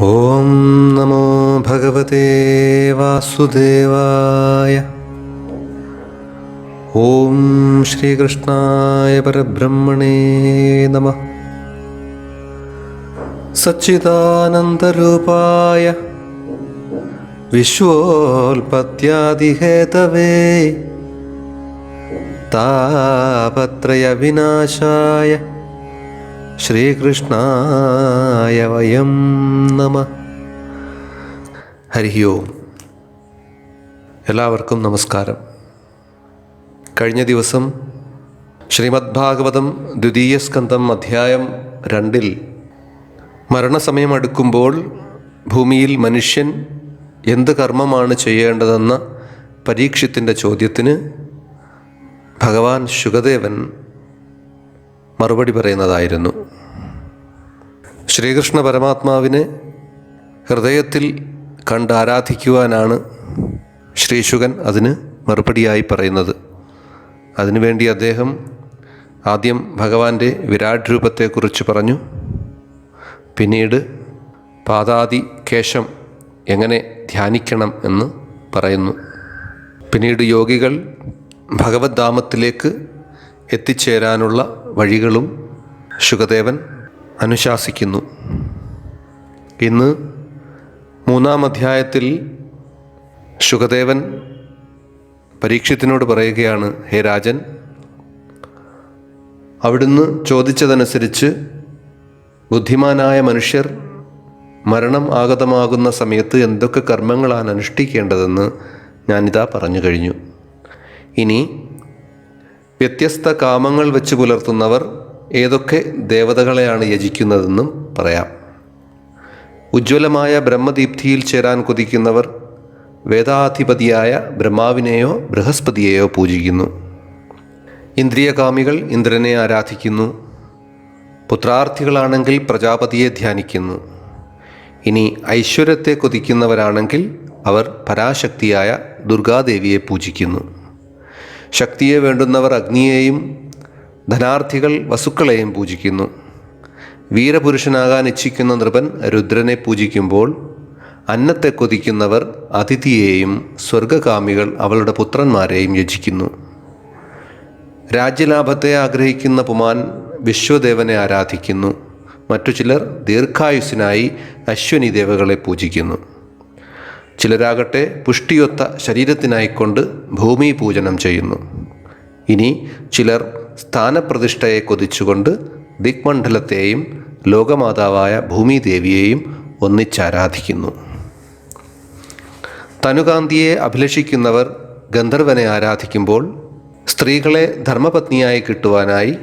ഓം നമോ ഭഗവതേ വാസുദേവായ. ഓം ശ്രീകൃഷ്ണായ പരബ്രഹ്മണേ നമ. സച്ചിദാനന്ദരൂപായ. വിശ്വോൽപത്യാദിഹേതവേ താപത്രയവിനാശായ. ശ്രീകൃഷ്ണായ വയം നമ. ഹരി ഓം. എല്ലാവർക്കും നമസ്കാരം. കഴിഞ്ഞ ദിവസം ശ്രീമദ് ഭാഗവതം ദ്വിതീയ സ്കന്ധം അധ്യായം രണ്ടിൽ മരണസമയം അടുക്കുമ്പോൾ ഭൂമിയിൽ മനുഷ്യൻ എന്ത് കർമ്മമാണ് ചെയ്യേണ്ടതെന്ന പരീക്ഷത്തിന്റെ ചോദ്യത്തിന് ഭഗവാൻ ശുഗദേവൻ മറുപടി പറയുന്നതായിരുന്നു. ശ്രീകൃഷ്ണ പരമാത്മാവിനെ ഹൃദയത്തിൽ കണ്ട് ആരാധിക്കുവാനാണ് ശ്രീശുകൻ അതിന് മറുപടിയായി പറയുന്നത്. അതിനുവേണ്ടി അദ്ദേഹം ആദ്യം ഭഗവാന്റെ വിരാട് രൂപത്തെക്കുറിച്ച് പറഞ്ഞു. പിന്നീട് പാദാദി കേശം എങ്ങനെ ധ്യാനിക്കണം എന്ന് പറയുന്നു. പിന്നീട് യോഗികൾ ഭഗവത് ധാമത്തിലേക്ക് എത്തിച്ചേരാനുള്ള വഴികളും ശുഗദേവൻ അനുശാസിക്കുന്നു. ഇന്ന് മൂന്നാം അധ്യായത്തിൽ ശുഖദേവൻ പരീക്ഷത്തിനോട് പറയുകയാണ് ഹേ രാജൻ അവിടുന്ന് ചോദിച്ചതനുസരിച്ച് ബുദ്ധിമാനായ മനുഷ്യർ മരണം ആഗതമാകുന്ന സമയത്ത് എന്തൊക്കെ കർമ്മങ്ങളാണ് അനുഷ്ഠിക്കേണ്ടതെന്ന് ഞാനിതാ പറഞ്ഞു കഴിഞ്ഞു. ഇനി വ്യത്യസ്ത കാമങ്ങൾ വെച്ച് പുലർത്തുന്നവർ ഏതൊക്കെ ദേവതകളെയാണ് യജിക്കുന്നതെന്നും പറയാം. ഉജ്ജ്വലമായ ബ്രഹ്മദീപ്തിയിൽ ചേരാൻ കൊതിക്കുന്നവർ വേദാധിപതിയായ ബ്രഹ്മാവിനെയോ ബൃഹസ്പതിയെയോ പൂജിക്കുന്നു. ഇന്ദ്രിയകാമികൾ ഇന്ദ്രനെ ആരാധിക്കുന്നു. പുത്രാർത്ഥികളാണെങ്കിൽ പ്രജാപതിയെ ധ്യാനിക്കുന്നു. ഇനി ഐശ്വര്യത്തെ കൊതിക്കുന്നവരാണെങ്കിൽ അവർ പരാശക്തിയായ ദുർഗാദേവിയെ പൂജിക്കുന്നു. ശക്തിയെ വേണ്ടുന്നവർ അഗ്നിയെയും ധനാർത്ഥികൾ വസുക്കളെയും പൂജിക്കുന്നു. വീരപുരുഷനാകാൻ ഇച്ഛിക്കുന്ന നൃപൻ രുദ്രനെ പൂജിക്കുമ്പോൾ അന്നത്തെ കൊതിക്കുന്നവർ അതിഥിയെയും സ്വർഗകാമികൾ അവളുടെ പുത്രന്മാരെയും യജിക്കുന്നു. രാജ്യലാഭത്തെ ആഗ്രഹിക്കുന്ന പുമാൻ വിശ്വദേവനെ ആരാധിക്കുന്നു. മറ്റു ചിലർ ദീർഘായുസ്സിനായി അശ്വനി ദേവകളെ പൂജിക്കുന്നു. ചിലരാകട്ടെ പുഷ്ടിയൊത്ത ശരീരത്തിനായിക്കൊണ്ട് ഭൂമി പൂജനം ചെയ്യുന്നു. ഇനി ചിലർ സ്ഥാനപ്രതിഷ്ഠയെ കൊതിച്ചുകൊണ്ട് ദിക്മണ്ഡലത്തെയും ലോകമാതാവായ ഭൂമിദേവിയെയും ഒന്നിച്ചാരാധിക്കുന്നു. തനുകാന്തിയെ അഭിലഷിക്കുന്നവർ ഗന്ധർവനെ ആരാധിക്കുമ്പോൾ സ്ത്രീകളെ ധർമ്മപത്നിയായി കിട്ടുവാനായി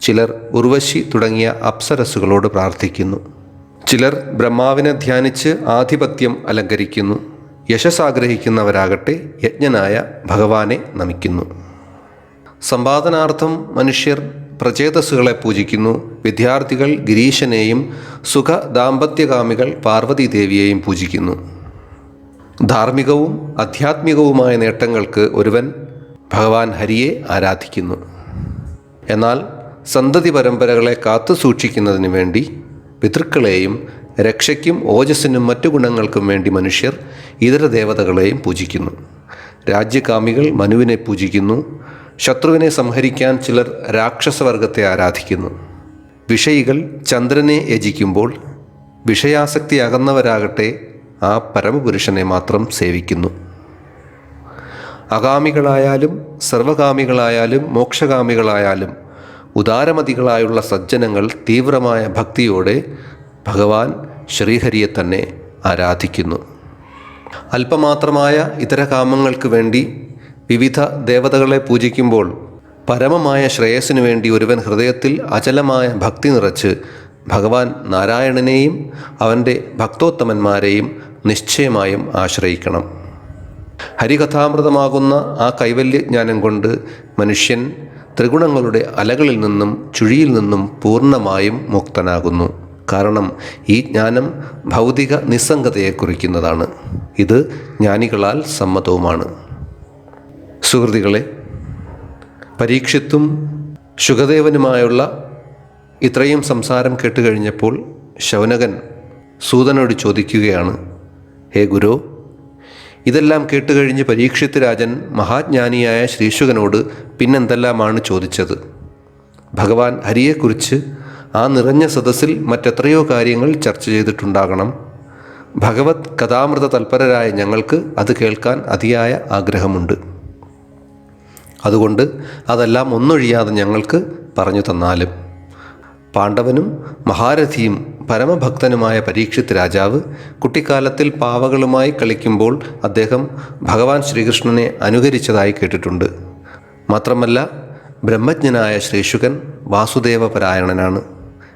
ചിലർ ഉർവശി തുടങ്ങിയ അപ്സരസുകളോട് പ്രാർത്ഥിക്കുന്നു. ചിലർ ബ്രഹ്മാവിനെ ധ്യാനിച്ച് ആധിപത്യം അലങ്കരിക്കുന്നു. യശസ്സാഗ്രഹിക്കുന്നവരാകട്ടെ യജ്ഞനായ ഭഗവാനെ നമിക്കുന്നു. സമ്പാദനാർത്ഥം മനുഷ്യർ പ്രചേതസ്സുകളെ പൂജിക്കുന്നു. വിദ്യാർത്ഥികൾ ഗിരീശനെയും സുഖ ദാമ്പത്യകാമികൾ പാർവതീദേവിയെയും പൂജിക്കുന്നു. ധാർമ്മികവും ആധ്യാത്മികവുമായ നേട്ടങ്ങൾക്ക് ഒരുവൻ ഭഗവാൻ ഹരിയെ ആരാധിക്കുന്നു. എന്നാൽ സന്തതി പരമ്പരകളെ കാത്തു സൂക്ഷിക്കുന്നതിന് വേണ്ടി പിതൃക്കളെയും രക്ഷയ്ക്കും ഓജസ്സിനും മറ്റു ഗുണങ്ങൾക്കും വേണ്ടി മനുഷ്യർ ഇതര ദേവതകളെയും പൂജിക്കുന്നു. രാജ്യകാമികൾ മനുവിനെ പൂജിക്കുന്നു. ശത്രുവിനെ സംഹരിക്കാൻ ചിലർ രാക്ഷസവർഗത്തെ ആരാധിക്കുന്നു. വിഷയികൾ ചന്ദ്രനെ യജിക്കുമ്പോൾ വിഷയാസക്തി അകന്നവരാകട്ടെ ആ പരമപുരുഷനെ മാത്രം സേവിക്കുന്നു. അകാമികളായാലും സർവകാമികളായാലും മോക്ഷകാമികളായാലും ഉദാരമതികളായുള്ള സജ്ജനങ്ങൾ തീവ്രമായ ഭക്തിയോടെ ഭഗവാൻ ശ്രീഹരിയെ തന്നെ ആരാധിക്കുന്നു. അല്പമാത്രമായ ഇതര കാമങ്ങൾക്ക് വേണ്ടി വിവിധ ദേവതകളെ പൂജിക്കുമ്പോൾ പരമമായ ശ്രേയസ്സിനു വേണ്ടി ഒരുവൻ ഹൃദയത്തിൽ അചലമായ ഭക്തി നിറച്ച് ഭഗവാൻ നാരായണനെയും അവന്റെ ഭക്തോത്തമന്മാരെയും നിശ്ചയമായും ആശ്രയിക്കണം. ഹരികഥാമൃതമാകുന്ന ആ കൈവല്യജ്ഞാനം കൊണ്ട് മനുഷ്യൻ ത്രിഗുണങ്ങളുടെ അലകളിൽ നിന്നും ചുഴിയിൽ നിന്നും പൂർണമായും മുക്തനാകുന്നു. കാരണം ഈ ജ്ഞാനം ഭൗതിക നിസ്സംഗതയെ കുറിക്കുന്നതാണ്. ഇത് ജ്ഞാനികളാൽ സമ്മതവുമാണ്. സുഹൃതികളെ പരീക്ഷത്തും ശുഖദേവനുമായുള്ള ഇത്രയും സംസാരം കേട്ടുകഴിഞ്ഞപ്പോൾ ശൗനകൻ സൂതനോട് ചോദിക്കുകയാണ് ഹേ ഗുരു ഇതെല്ലാം കേട്ടുകഴിഞ്ഞ് പരീക്ഷിത് രാജൻ മഹാജ്ഞാനിയായ ശ്രീശുഖനോട് പിന്നെന്തെല്ലാമാണ് ചോദിച്ചത്? ഭഗവാൻ ഹരിയെക്കുറിച്ച് ആ നിറഞ്ഞ സദസ്സിൽ മറ്റെത്രയോ കാര്യങ്ങൾ ചർച്ച ചെയ്തിട്ടുണ്ടാകണം. ഭഗവത് കഥാമൃത തൽപരരായ ഞങ്ങൾക്ക് അത് കേൾക്കാൻ അതിയായ ആഗ്രഹമുണ്ട്. അതുകൊണ്ട് അതെല്ലാം ഒന്നൊഴിയാതെ ഞങ്ങൾക്ക് പറഞ്ഞു തന്നാലും. പാണ്ഡവനും മഹാരഥിയും പരമഭക്തനുമായ പരീക്ഷിത് രാജാവ് കുട്ടിക്കാലത്തിൽ പാവകളുമായി കളിക്കുമ്പോൾ അദ്ദേഹം ഭഗവാൻ ശ്രീകൃഷ്ണനെ അനുകരിച്ചതായി കേട്ടിട്ടുണ്ട്. മാത്രമല്ല ബ്രഹ്മജ്ഞനായ ശ്രീശുകൻ വാസുദേവപരായണനാണ്.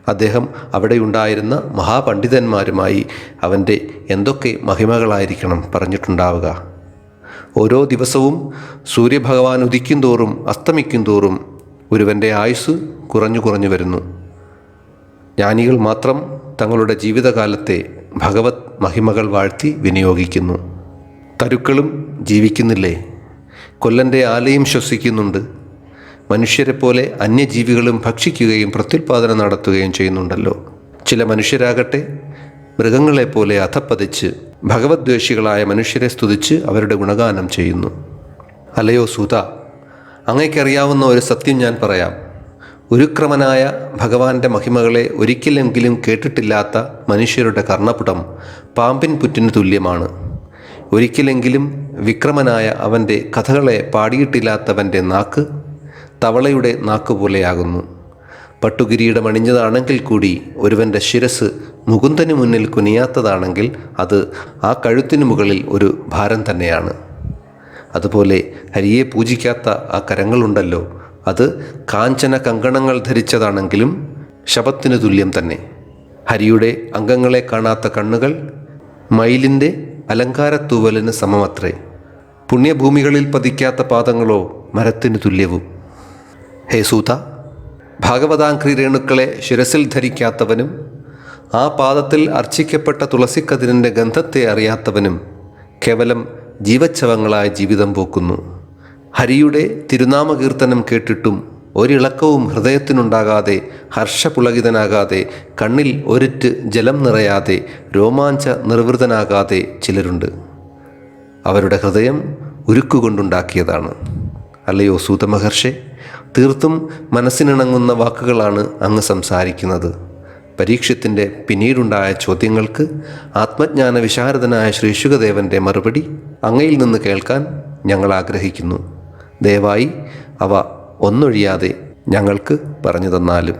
അദ്ദേഹം അവിടെയുണ്ടായിരുന്ന മഹാപണ്ഡിതന്മാരുമായി അവന്റെ എന്തൊക്കെ മഹിമകളായിരിക്കണം പറഞ്ഞിട്ടുണ്ടാവുക. ഓരോ ദിവസവും സൂര്യഭഗവാൻ ഉദിക്കും തോറും അസ്തമിക്കും തോറും ഒരുവന്റെ ആയുസ് കുറഞ്ഞു കുറഞ്ഞു വരുന്നു. ജ്ഞാനികൾ മാത്രം തങ്ങളുടെ ജീവിതകാലത്തെ ഭഗവത് മഹിമകൾ വാഴ്ത്തി വിനിയോഗിക്കുന്നു. തരുക്കളും ജീവിക്കുന്നില്ലേ? കൊല്ലന്റെ ആലയും ശ്വസിക്കുന്നുണ്ട്. മനുഷ്യരെ പോലെ അന്യജീവികളും ഭക്ഷിക്കുകയും പ്രത്യുൽപാദനം നടത്തുകയും ചെയ്യുന്നുണ്ടല്ലോ. ചില മനുഷ്യരാകട്ടെ മൃഗങ്ങളെപ്പോലെ അധപ്പതിച്ച് ഭഗവദ്വേഷികളായ മനുഷ്യരെ സ്തുതിച്ച് അവരുടെ ഗുണഗാനം ചെയ്യുന്നു. അല്ലയോ സൂത അങ്ങയ്ക്കറിയാവുന്ന ഒരു സത്യം ഞാൻ പറയാം. ഉരുക്രമനായ ഭഗവാന്റെ മഹിമകളെ ഒരിക്കലെങ്കിലും കേട്ടിട്ടില്ലാത്ത മനുഷ്യരുടെ കർണപുടം പാമ്പിൻ പുറ്റിന് തുല്യമാണ്. ഒരിക്കലെങ്കിലും വിക്രമനായ അവന്റെ കഥകളെ പാടിയിട്ടില്ലാത്തവന്റെ നാക്ക് തവളയുടെ നാക്കുപോലെയാകുന്നു പട്ടുകിരീടം അണിഞ്ഞതാണെങ്കിൽ കൂടി ഒരുവന്റെ ശിരസ് മുകുന്ദന് മുന്നിൽ കുനിയാത്തതാണെങ്കിൽ അത് ആ കഴുത്തിനു മുകളിൽ ഒരു ഭാരം തന്നെയാണ്. അതുപോലെ ഹരിയെ പൂജിക്കാത്ത ആ കരങ്ങളുണ്ടല്ലോ അത് കാഞ്ചന കങ്കണങ്ങൾ ധരിച്ചതാണെങ്കിലും ശപത്തിനു തുല്യം തന്നെ. ഹരിയുടെ അംഗങ്ങളെ കാണാത്ത കണ്ണുകൾ മയിലിന്റെ അലങ്കാരത്തൂവലിന് സമമത്രേ. പുണ്യഭൂമികളിൽ പതിക്കാത്ത പാദങ്ങളോ മരത്തിനു തുല്യവും. ഹേ സൂത ഭാഗവതാംക്രി രേണുക്കളെ ശിരസിൽ ധരിക്കാത്തവനും ആ പാദത്തിൽ അർച്ചിക്കപ്പെട്ട തുളസിക്കതിരിന്റെ ഗന്ധത്തെ അറിയാത്തവനും കേവലം ജീവച്ഛവങ്ങളായ ജീവിതം പോക്കുന്നു. ഹരിയുടെ തിരുനാമകീർത്തനം കേട്ടിട്ടും ഒരിളക്കവും ഹൃദയത്തിനുണ്ടാകാതെ ഹർഷപുളകിതനാകാതെ കണ്ണിൽ ഒരിറ്റ് ജലം നിറയാതെ രോമാഞ്ച നിർവൃതനാകാതെ ചിലരുണ്ട്. അവരുടെ ഹൃദയം ഉരുക്കുകൊണ്ടുണ്ടാക്കിയതാണ്. അല്ലയോ സൂതമഹർഷെ? തീർത്തും മനസ്സിനിണങ്ങുന്ന വാക്കുകളാണ് അങ്ങ് സംസാരിക്കുന്നത്. പരീക്ഷത്തിന്റെ പിന്നീടുണ്ടായ ചോദ്യങ്ങൾക്ക് ആത്മജ്ഞാന വിശാരദനായ ശ്രീശുഖദേവന്റെ മറുപടി അങ്ങയിൽ നിന്ന് കേൾക്കാൻ ഞങ്ങൾ ആഗ്രഹിക്കുന്നു. ദയവായി അവ ഒന്നൊഴിയാതെ ഞങ്ങൾക്ക് പറഞ്ഞു തന്നാലും.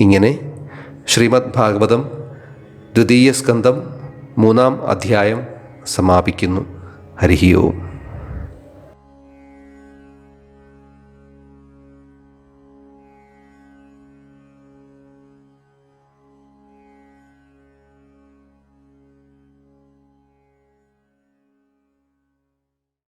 ഇങ്ങനെ ശ്രീമദ് ഭാഗവതം ദ്വിതീയ സ്കന്ധം മൂന്നാം അധ്യായം സമാപിക്കുന്നു. ഹരിഹി ഓം.